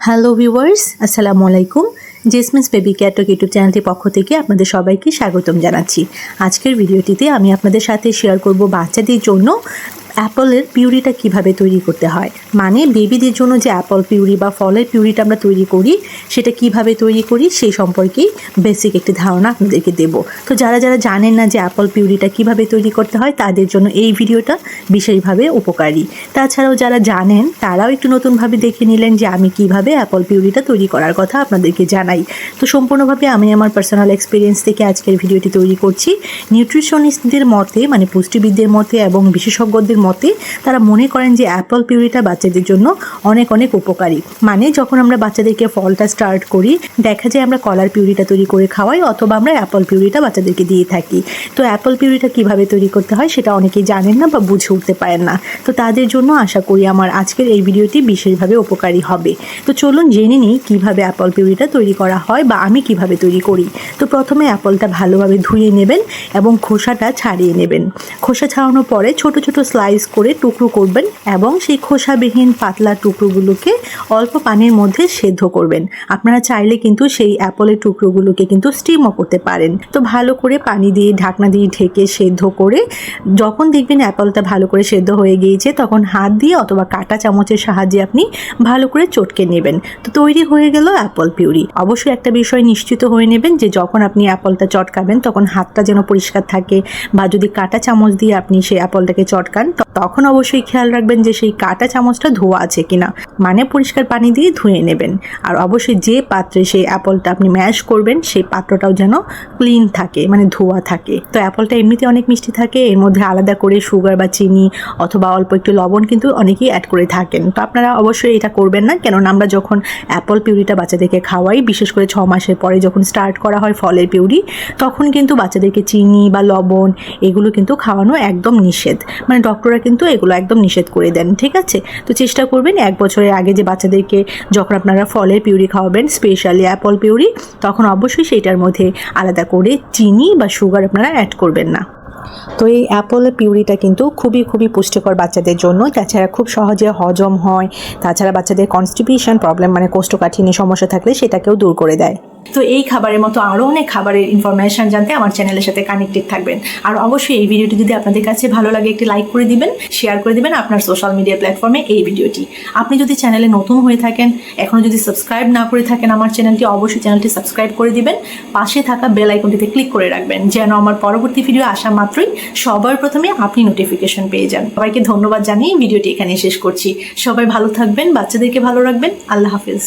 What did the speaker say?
Hello viewers আসসালামু আলাইকুম। জেসমিন্স baby ক্যাটক YouTube চ্যানেলটির পক্ষ থেকে আপনাদের সবাইকে স্বাগতম জানাচ্ছি। আজকের ভিডিওটিতে আমি আপনাদের সাথে শেয়ার করব বাচ্চাদের জন্য অ্যাপলের পিউরিটা কীভাবে তৈরি করতে হয়? মানে বেবিদের জন্য যে অ্যাপল পিউরি বা ফলের পিউরিটা আমরা তৈরি করি, সেটা কীভাবে তৈরি করি, সেই সম্পর্কেই বেসিক একটি ধারণা আপনাদেরকে দেব। তো যারা যারা জানেন না যে অ্যাপল পিউরিটা কীভাবে তৈরি করতে হয়, তাদের জন্য এই ভিডিওটা বিশেষভাবে উপকারী। তাছাড়াও যারা জানেন, তারাও একটু নতুনভাবে দেখে নিলেন যে আমি কীভাবে অ্যাপল পিউরিটা তৈরি করার কথা আপনাদেরকে জানাই। তো সম্পূর্ণভাবে আমি আমার পার্সোনাল এক্সপিরিয়েন্স থেকে আজকের ভিডিওটি তৈরি করছি। নিউট্রিশনিস্টদের মতে মানে পুষ্টিবিদদের মতে এবং বিশেষজ্ঞদের মতে তারা মনে করেন যে অ্যাপল পিউরিটা বাচ্চাদের জন্য অনেক অনেক উপকারী। মানে যখন আমরা বাচ্চাদেরকে ফলটা স্টার্ট করি, দেখা যায় আমরা কলার পিউরিটা তৈরি করে খাওয়াই অথবা আমরা অ্যাপল পিউরিটা বাচ্চাদেরকে দিয়ে থাকি। তো অ্যাপল পিউরিটা কীভাবে তৈরি করতে হয় সেটা অনেকেই জানেন না বা বুঝে উঠতে পারেন না। তো তাদের জন্য আশা করি আমার আজকের এই ভিডিওটি বিশেষভাবে উপকারী হবে। তো চলুন জেনে নিই কীভাবে অ্যাপল পিউরিটা তৈরি করা হয় বা আমি কীভাবে তৈরি করি। তো প্রথমে অ্যাপলটা ভালোভাবে ধুয়ে নেবেন এবং খোসাটা ছাড়িয়ে নেবেন। খোসা ছাড়ানোর পরে ছোট ছোট স্লাইস করে টুকরো করবেন এবং সেই খোসাবিহীন পাতলা টুকরোগুলোকে অল্প পানির মধ্যে সেদ্ধ করবেন। আপনারা চাইলে কিন্তু সেই অ্যাপলের টুকরোগুলোকে কিন্তু স্টিমও করতে পারেন। তো ভালো করে পানি দিয়ে, ঢাকনা দিয়ে ঢেকে সেদ্ধ করে, যখন দেখবেন অ্যাপলটা ভালো করে সেদ্ধ হয়ে গিয়েছে, তখন হাত দিয়ে অথবা কাঁটা চামচের সাহায্যে আপনি ভালো করে চটকে নেবেন। তো তৈরি হয়ে গেল অ্যাপল পিউরি। অবশ্যই একটা বিষয় নিশ্চিত হয়ে নেবেন যে যখন আপনি অ্যাপলটা চটকাবেন, তখন হাতটা যেন পরিষ্কার থাকে বা যদি কাঁটা চামচ দিয়ে আপনি সেই অ্যাপলটাকে চটকান তখন অবশ্যই খেয়াল রাখবেন যে সেই কাঁটা চামচটা ধোয়া আছে কিনা। মানে পরিষ্কার পানি দিয়ে ধুয়ে নেবেন। আর অবশ্যই যে পাত্রে সেই অ্যাপলটা আপনি ম্যাশ করবেন, সেই পাত্রটাও যেন ক্লিন থাকে মানে ধোয়া থাকে। তো অ্যাপলটা এমনিতে অনেক মিষ্টি থাকে, এর মধ্যে আলাদা করে সুগার বা চিনি অথবা অল্প একটু লবণ কিন্তু অনেকেই অ্যাড করে থাকেন। তো আপনারা অবশ্যই এটা করবেন না, কেননা আমরা যখন অ্যাপল পিউরিটা বাচ্চাদেরকে খাওয়াই, বিশেষ করে ছ মাসের পরে যখন স্টার্ট করা হয় ফলের পিউরি, তখন কিন্তু বাচ্চাদেরকে চিনি বা লবণ এগুলো কিন্তু খাওয়ানো একদম নিষেধ। মানে ডক্টররা কিন্তু এগুলো একদম নিষেধ করে দেন, ঠিক আছে? তো চেষ্টা করবেন এক বছরের আগে যে বাচ্চাদেরকে যখন আপনারা ফলের পিউরি খাওয়াবেন স্পেশালি অ্যাপল পিউরি, তখন অবশ্যই সেইটার মধ্যে আলাদা করে চিনি বা সুগার আপনারা অ্যাড করবেন না। তো এই অ্যাপলের পিউরিটা কিন্তু খুবই খুবই পুষ্টিকর বাচ্চাদের জন্য। তাছাড়া খুব সহজে হজম হয়। তাছাড়া বাচ্চাদের কনস্টিপিউশন প্রবলেম মানে কোষ্ঠকাঠিন্য সমস্যা থাকলে সেটাকেও দূর করে দেয়। তো এই খাবারের মতো আরও অনেক খাবারের ইনফরমেশন জানতে আমার চ্যানেলের সাথে কানেক্টেড থাকবেন। আর অবশ্যই এই ভিডিওটি যদি আপনাদের কাছে ভালো লাগে, একটি লাইক করে দিবেন শেয়ার করে দিবেন আপনার সোশ্যাল মিডিয়া প্ল্যাটফর্মে এই ভিডিওটি আপনি যদি চ্যানেলে নতুন হয়ে থাকেন এখনও যদি সাবস্ক্রাইব না করে থাকেন আমার চ্যানেলটি অবশ্যই চ্যানেলটি সাবস্ক্রাইব করে দিবেন। পাশে থাকা বেল আইকনটিতে ক্লিক করে রাখবেন, যেন আমার পরবর্তী ভিডিও আসা মাত্রই সবার প্রথমে আপনি নোটিফিকেশন পেয়ে যান। সবাইকে ধন্যবাদ জানিয়ে ভিডিওটি এখানে শেষ করছি। সবাই ভালো থাকবেন, বাচ্চাদেরকে ভালো রাখবেন। আল্লাহ হাফিজ।